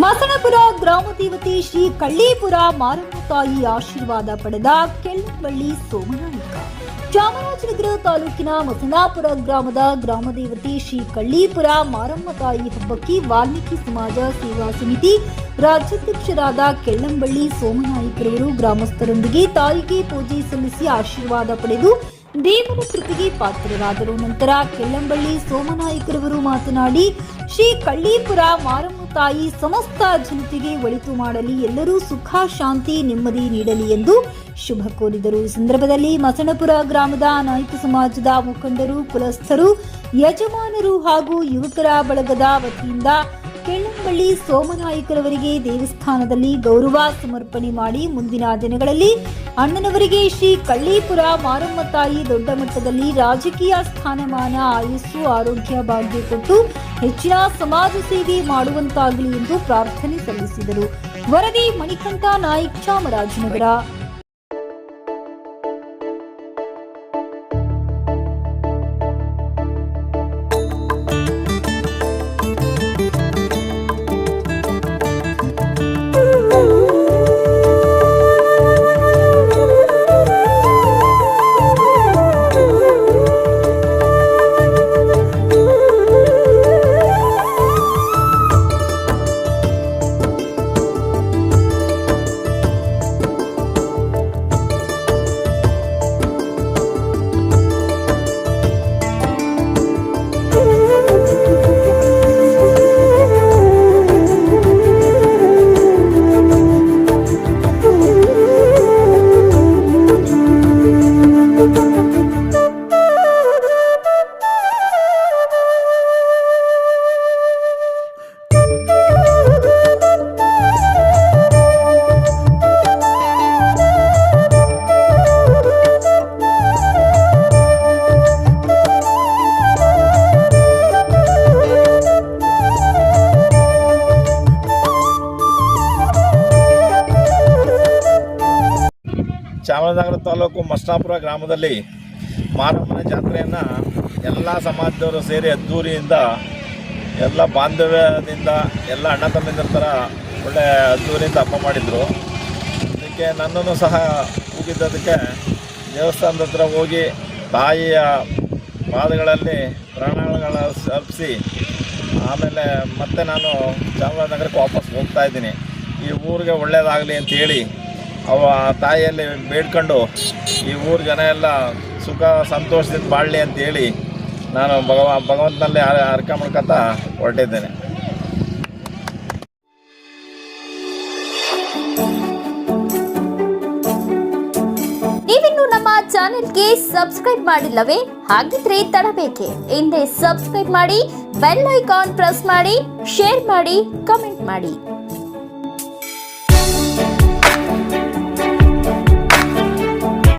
ಮಸಣಪುರ ಗ್ರಾಮ ದೇವತೆ ಶ್ರೀ ಕಳ್ಳೀಪುರ ಮಾರಮ್ಮ ತಾಯಿ ಆಶೀರ್ವಾದ ಪಡೆದ ಕೆಳ್ಳಂಬಳ್ಳಿ ಸೋಮನಾಯಕ. ಚಾಮರಾಜನಗರ ತಾಲೂಕಿನ ಮಸನಾಪುರ ಗ್ರಾಮದ ಗ್ರಾಮ ದೇವತೆ ಶ್ರೀ ಕಳ್ಳೀಪುರ ಮಾರಮ್ಮ ತಾಯಿ ಹಬ್ಬಕ್ಕೆ ವಾಲ್ಮೀಕಿ ಸಮಾಜ ಸೇವಾ ಸಮಿತಿ ರಾಜ್ಯಾಧ್ಯಕ್ಷರಾದ ಕೆಳ್ಳಂಬಳ್ಳಿ ಸೋಮನಾಯಕರವರು ಗ್ರಾಮಸ್ಥರೊಂದಿಗೆ ತಾಯಿಗೆ ಪೂಜೆ ಸಲ್ಲಿಸಿ ಆಶೀರ್ವಾದ ಪಡೆದು ದೇವರ ಕೃಪೆಗೆ ಪಾತ್ರರಾದರು. ನಂತರ ಕೆಲ್ಲಂಬಳ್ಳಿ ಸೋಮನಾಯಕರವರು ಮಾತನಾಡಿ, ಶ್ರೀ ಕಳ್ಳೀಪುರ ಮಾರಮ್ಮ ತಾಯಿ ಸಮಸ್ತ ಜನತೆಗೆ ಒಳಿತು ಮಾಡಲಿ, ಎಲ್ಲರೂ ಸುಖ, ಶಾಂತಿ, ನೆಮ್ಮದಿ ನೀಡಲಿ ಎಂದು ಶುಭ ಕೋರಿದರು. ಈ ಸಂದರ್ಭದಲ್ಲಿ ಮಸಣಪುರ ಗ್ರಾಮದ ನಾಯಕ ಸಮಾಜದ ಮುಖಂಡರು, ಕುಲಸ್ಥರು, ಯಜಮಾನರು ಹಾಗೂ ಯುವಕರ ಬಳಗದ ವತಿಯಿಂದ ಕೆಳ್ಳಂಬಳ್ಳಿ ಸೋಮನಾಯಕರವರಿಗೆ ದೇವಸ್ಥಾನದಲ್ಲಿ ಗೌರವ ಸಮರ್ಪಣೆ ಮಾಡಿ ಮುಂದಿನ ದಿನಗಳಲ್ಲಿ ಅಣ್ಣನವರಿಗೆ ಶ್ರೀ ಕಳ್ಳೀಪುರ ಮಾರಮ್ಮ ತಾಯಿ ದೊಡ್ಡ ಮಟ್ಟದಲ್ಲಿ ರಾಜಕೀಯ ಸ್ಥಾನಮಾನ, ಆಯುಸ್ಸು, ಆರೋಗ್ಯ ಭಾಗ್ಯ ಕೊಟ್ಟು ಹೆಚ್ಚಿನ ಸಮಾಜ ಸೇವೆ ಮಾಡುವಂತಾಗಲಿ ಎಂದು ಪ್ರಾರ್ಥನೆ ಸಲ್ಲಿಸಿದರು. ವರದಿ ಮಣಿಕಂಠ ನಾಯಕ್ ಚಾಮರಾಜನಗರ. ಚಾಮರಾಜನಗರ ತಾಲೂಕು ಮಸ್ನಾಪುರ ಗ್ರಾಮದಲ್ಲಿ ಮಾರಮ್ಮನ ಜಾತ್ರೆಯನ್ನು ಎಲ್ಲ ಸಮಾಜದವರು ಸೇರಿ ಅದ್ದೂರಿಯಿಂದ ಎಲ್ಲ ಬಾಂಧವ್ಯದಿಂದ ಎಲ್ಲ ಅಣ್ಣ ತಮ್ಮಿಂದರ ಥರ ಒಳ್ಳೆ ಅದ್ದೂರಿಯಿಂದ ಹಬ್ಬ ಮಾಡಿದರು. ಅದಕ್ಕೆ ನನ್ನನ್ನು ಸಹ ಹೋಗಿದ್ದದಕ್ಕೆ ದೇವಸ್ಥಾನದ ಹತ್ರ ಹೋಗಿ ತಾಯಿಯ ಪಾದಗಳಲ್ಲಿ ಪ್ರಾಣಗಳ ಅರ್ಪಿಸಿ ಆಮೇಲೆ ಮತ್ತೆ ನಾನು ಚಾಮರಾಜನಗರಕ್ಕೆ ವಾಪಸ್ ಹೋಗ್ತಾ ಇದ್ದೀನಿ. ಈ ಊರಿಗೆ ಒಳ್ಳೆಯದಾಗಲಿ ಅಂತ ಹೇಳಿ ಅವ ತಾಯಿಯಲ್ಲಿ ಬೇಡ್ಕೊಂಡು ಈ ಊರು ಜನ ಎಲ್ಲ ಸುಖ ಸಂತೋಷದಿಂದ ಬಾಳಲಿ ಅಂತ ಹೇಳಿ ನಾನು ಭಗವ, ಭಗವಂತನಲ್ಲಿ ಅರ್ಕ ಮಾಡ್ಕೊತ ಹೊರಟಿದ್ದೇನೆ. ನಮ್ಮ ಚಾನೆಲ್ಗೆ ಸಬ್ಸ್ಕ್ರೈಬ್ ಮಾಡಿಲ್ಲವೇ? ಹಾಗಿದ್ರೆ ತಡಬೇಕೆ. ಹಿಂದೆ ಸಬ್ಸ್ಕ್ರೈಬ್ ಮಾಡಿ, ಬೆಲ್ ಐಕಾನ್ ಪ್ರೆಸ್ ಮಾಡಿ, ಶೇರ್ ಮಾಡಿ, ಕಮೆಂಟ್ ಮಾಡಿ.